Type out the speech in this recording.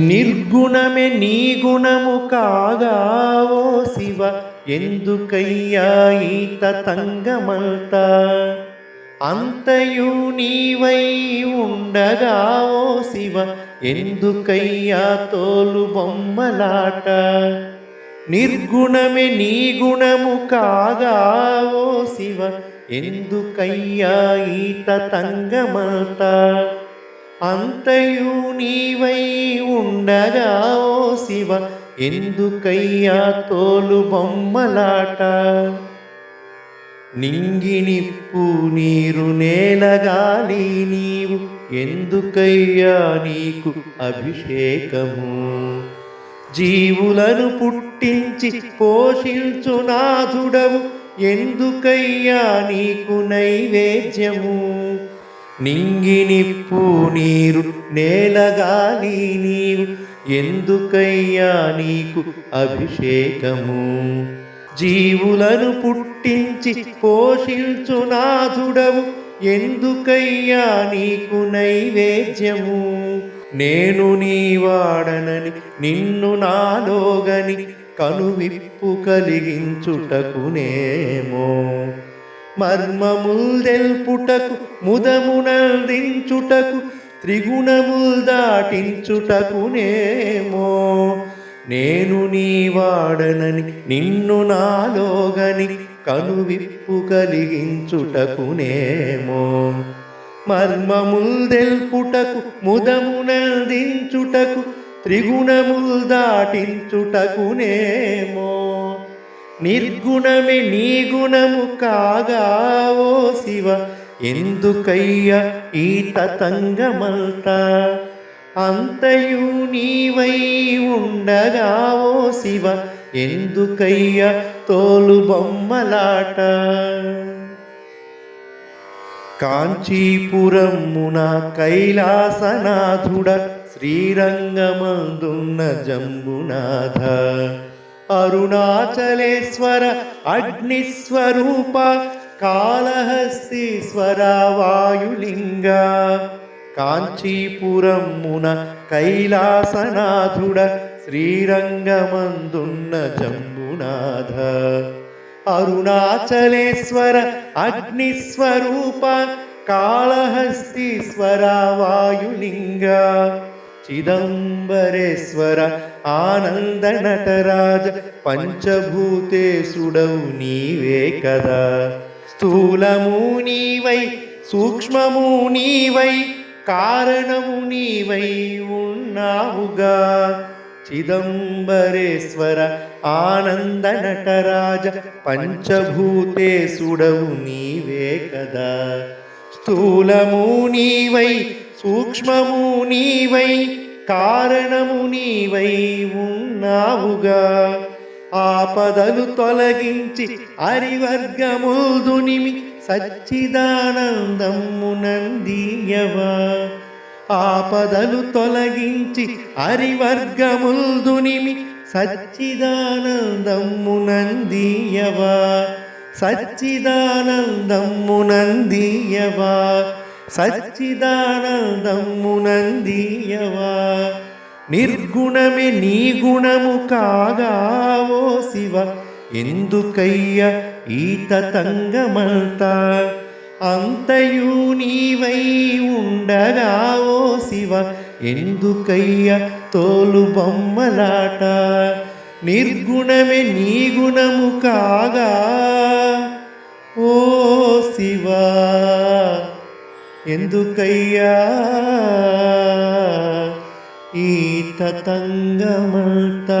నిర్గుణమే నీ గుణము కాగా ఓ శివ? ఎందుకయ్యా ఈత తంగమంత? అంతయు నీవై ఉండగా ఓ శివ? ఎందుకయ్యా తోలు బొమ్మలాట? నిర్గుణమే నీ గుణము కాగా ఓ శివ? ఎందుకయ్యా ఈత తంగమంత? అంతయు నీవై ఉండగా ఓ శివ ఎందుకయ్యా తోలు బొమ్మలాట? నింగినిప్పు నీరు నేలగాలి నీవు ఎందుకయ్యా నీకు అభిషేకము? జీవులను పుట్టించి పోషించు నాథుడవు ఎందుకయ్యా నీకు నైవేద్యము? నింగినిప్పు నీరు నేలగాలి నీవు ఎందుకయ్యా నీకు అభిషేకము? జీవులను పుట్టించి పోషించునాథుడవు ఎందుకయ్యా నీకు నైవేద్యము? నేను నీ వాడనని నిన్ను నాలోగని కనువిప్పు కలిగించుటకునేమో. మర్మముల్ తెల్పుటకు ముదమునందించుటకు త్రిగుణముల్ దాటించుటకునేమో నేను నీ వాడనని నిన్ను నాలోగని కనువిప్పు కలిగించుటకునేమో మర్మముల్ తెల్పుటకు ముదమునందించుటకు త్రిగుణముల్ దాటించుటకునేమో నిర్గుణమే నీ గుణము కాగా ఓ శివ. ఎందుకయ్య ఈ తతంగమంత అంతయు నీవై ఉండగా ఓ శివ. ఎందుకయ్య తోలు బొమ్మలాట? కాంచీపురమున కైలాసనాథుడ శ్రీరంగమందున్న జంబునాథ. అరుణాచలేశ్వర అగ్నిస్వరూప కాళహస్తీశ్వర వాయులింగ. కాంచీపురమున కైలాసనాథుడ శ్రీరంగమందున్న జంబునాథ. అరుణాచలేశ్వర అగ్నిస్వరూప కాళహస్తీశ్వర వాయులింగ. చిదంబరేశ్వర ఆనంద నటరాజ పంచభూతేశుడవు నీవే కదా. స్థూలము నీవై సూక్ష్మము నీవై కారణము నీవై ఉన్నావుగా. చిదంబరేశ్వర ఆనంద నటరాజ పంచభూతేశుడవు నీవే కదా. స్థూలము నీవై సూక్ష్మము నీవై కారణము నీవై ఉన్నావుగా ఆపదలు తొలగించి అరివర్గముదునిమి సచ్చిదానందమునందీయవా ఆపదలు తొలగించి అరివర్గముల్దునిమి సచ్చిదానందమునందీయవా సచ్చిదానందమునందీయవా సచ్చిదానందమునందీయవా? నిర్గుణమే నీ గుణము కాగావో శివ ఎందుకయ్య ఈత తంగమంతా? అంతయు నీవై ఉండగావో శివ ఎందుకయ్య తోలు బొమ్మలాట? నిర్గుణమే నీ గుణము కాగా ఓ శివా. ఎందుకయ్యా ఈ తతంగమంతా